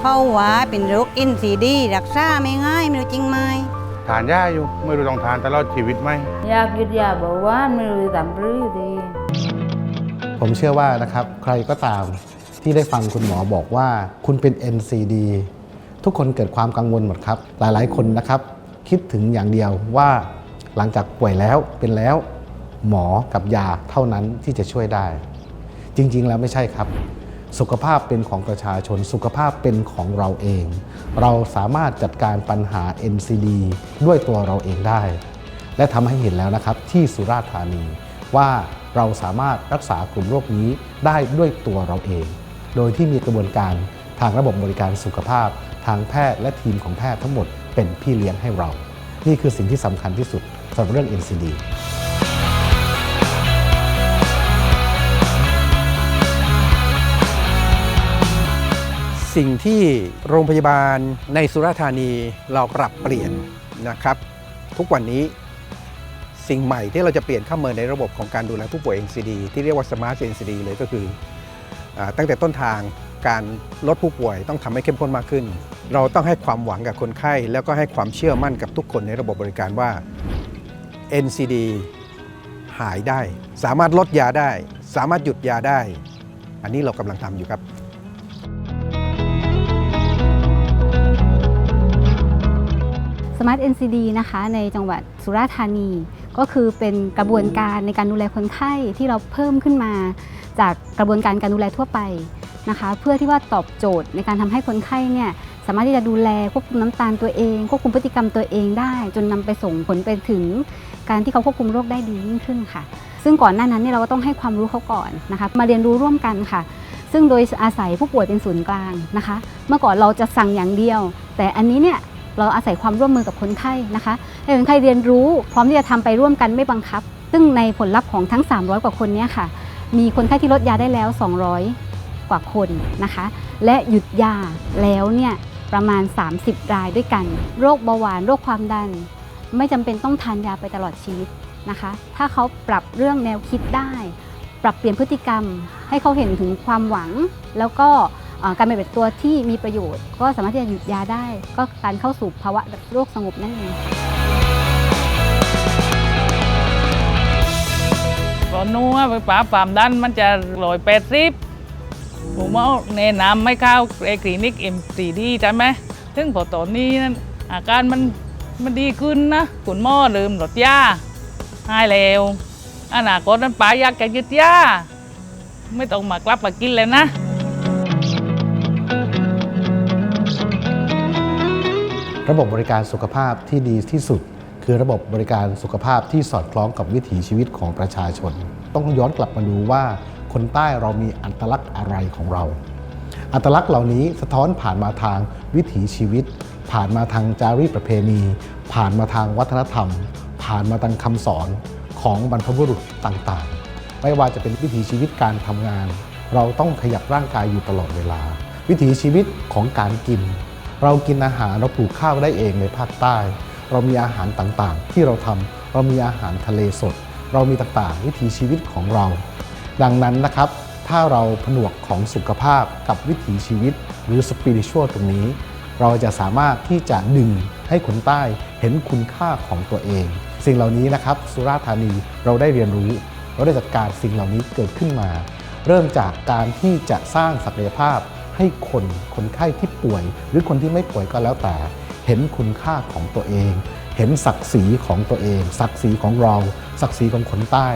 เข้าว่าเป็นโรคอินซีดีรักษาไม่ง่ายไม่รู้จริงไหมทานยาอยู่ไม่รู้ต้องทานตลอดชีวิตไหมอยากหยุดยาเบาหวานไม่รู้จะทำหรือดี ผมเชื่อว่านะครับใครก็ตามที่ได้ฟังคุณหมอบอกว่า คุณเป็น NCD ทุกคนเกิดความกังวลหมดครับ หลายๆ คนนะครับ คิดถึงอย่างเดียวว่าหลังจากป่วยแล้วเป็นแล้ว หมอกับยาเท่านั้นที่จะช่วยได้ จริง ๆ แล้วไม่ใช่ครับ สุขภาพเป็นของประชาชน สุขภาพเป็นของเราเอง เราสามารถจัดการปัญหา NCD ด้วยตัวเราเองได้ และทำให้เห็นแล้วนะครับที่สุราษฎร์ธานี ว่าเราสามารถรักษากลุ่มโรคนี้ได้ด้วยตัวเราเอง โดยที่มีกระบวนการทางระบบบริการสุขภาพ ทางแพทย์และทีมของแพทย์ทั้งหมดเป็นพี่เลี้ยงให้เรา นี่คือสิ่งที่สำคัญที่สุดสำหรับเรื่อง NCD สิ่งที่โรงพยาบาลในสุราษฎร์ธานีเราปรับเปลี่ยนนะครับ ทุกวันนี้สิ่งใหม่ที่เราจะเปลี่ยนเข้ามาในระบบของการดูแลผู้ป่วย NCD ที่เรียกว่า Smart NCD เลยก็คืออตั้งแต่ต้นทางการลดผู้ป่วยต้องทำให้เข้มข้นมากขึ้น เราต้องให้ความหวังกับคนไข้ แล้วก็ให้ความเชื่อมั่นกับทุกคนในระบบบริการว่า NCD หายได้ สามารถลดยาได้ สามารถหยุดยาได้ อันนี้เรากำลังทำอยู่ครับ Smart NCD นะคะในจังหวัดสุราษฎร์ธานี ก็คือเป็นกระบวนการในการดูแลคนไข้ที่เราเพิ่มขึ้นมา จากกระบวนการการดูแลทั่วไปนะคะ เพื่อที่ว่าตอบโจทย์ในการทำให้คนไข้เนี่ยสามารถที่จะดูแลควบคุมน้ำตาลตัวเองควบคุมพฤติกรรมตัวเองได้ จนนำไปส่งผลไปถึงการที่เขาควบคุมโรคได้ดียิ่งขึ้นค่ะ ซึ่งก่อนหน้านั้นเนี่ยเราก็ต้องให้ความรู้เขาก่อนนะคะมาเรียนรู้ร่วมกันค่ะ ซึ่งโดยอาศัยผู้ป่วยเป็นศูนย์กลางนะคะ เมื่อก่อนเราจะสั่งอย่างเดียว แต่อันนี้เนี่ย เราอาศัยความร่วมมือกับคนไข้นะคะให้คนไข้เรียนรู้ พร้อมที่จะทำไปร่วมกันไม่บังคับ ซึ่งในผลลัพธ์ของทั้ง 300 กว่าคนนี้ค่ะ มีคนไข้ที่ลดยาได้แล้ว 200 กว่าคนนะคะ และหยุดยาแล้วเนี่ยประมาณ 30 รายด้วยกัน โรคเบาหวาน โรคความดัน ไม่จำเป็นต้องทานยาไปตลอดชีวิตนะคะ ถ้าเขาปรับเรื่องแนวคิดได้ ปรับเปลี่ยนพฤติกรรม ให้เขาเห็นถึงความหวัง แล้วก็ การเป็นตัวที่มีประโยชน์ ก็สามารถที่จะหยุดยาได้ ก็การเข้าสู่ภาวะโรคสงบนั่นเองพอนัวไปป่าปามดันมันจะลอยแปดสิบผมว่าแนะนำไม่เข้าเอคลินิกเอ็มซีดีใช่ไหมถึงพอตอนนี้นั้นอาการมันมันดีขึ้นนะคุณหมอเริ่มลดยาหายแล้วอนาคตนั้นป๋าอยากจะหยุดยาไม่ต้องมากลับมากินเลยนะ ระบบบริการสุขภาพที่ดีที่สุด คือระบบบริการสุขภาพที่สอดคล้องกับวิถีชีวิตของประชาชน ต้องย้อนกลับมาดูว่าคนใต้เรามีอัตลักษณ์อะไรของเรา อัตลักษณ์เหล่านี้สะท้อนผ่านมาทางวิถีชีวิต ผ่านมาทางจารีตประเพณี ผ่านมาทางวัฒนธรรม ผ่านมาทางคำสอนของบรรพบุรุษต่างๆ ไม่ว่าจะเป็นวิถีชีวิตการทำงาน เราต้องขยับร่างกายอยู่ตลอดเวลา วิถีชีวิตของการกิน เรากินอาหารเราปลูกข้าวได้เองในภาคใต้ เรามีอาหารต่างๆ ที่เราทำเรามีอาหารทะเลสด เรามีต่างๆ วิถีชีวิตของเรา ดังนั้นนะครับ ถ้าเราผนวกของสุขภาพกับวิถีชีวิต หรือสปิริชวลตรงนี้ เราจะสามารถที่จะดึงให้คนใต้เห็นคุณค่าของตัวเอง สิ่งเหล่านี้นะครับสุราษฎร์ธานีเราได้เรียนรู้ เราได้จัดการสิ่งเหล่านี้เกิดขึ้นมา เริ่มจากการที่จะสร้างศักยภาพ ให้คนคนไข้ที่ป่วย หรือคนที่ไม่ป่วยก็แล้วแต่ เห็นคุณค่าของตัวเอง เห็นศักดิ์ศรีของตัวเอง ศักดิ์ศรีของเรา ศักดิ์ศรีของคนใต้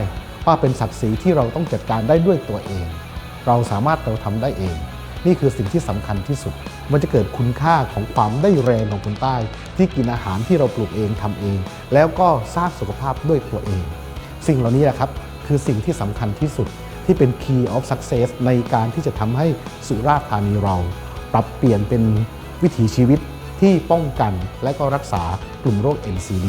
ว่าเป็นศักดิ์ศรีที่เราต้องจัดการได้ด้วยตัวเอง เราสามารถเราทำได้เอง นี่คือสิ่งที่สำคัญที่สุด มันจะเกิดคุณค่าของความได้แรงของคนใต้ ที่กินอาหารที่เราปลูกเองทำเอง แล้วก็สร้างสุขภาพด้วยตัวเอง สิ่งเหล่านี้แหละครับคือสิ่งที่สำคัญที่สุด ที่เป็น key of success ในการที่จะทำให้สุราษฎร์ธานีเรา ปรับเปลี่ยนเป็นวิถีชีวิตที่ป้องกันและก็รักษากลุ่มโรค NCD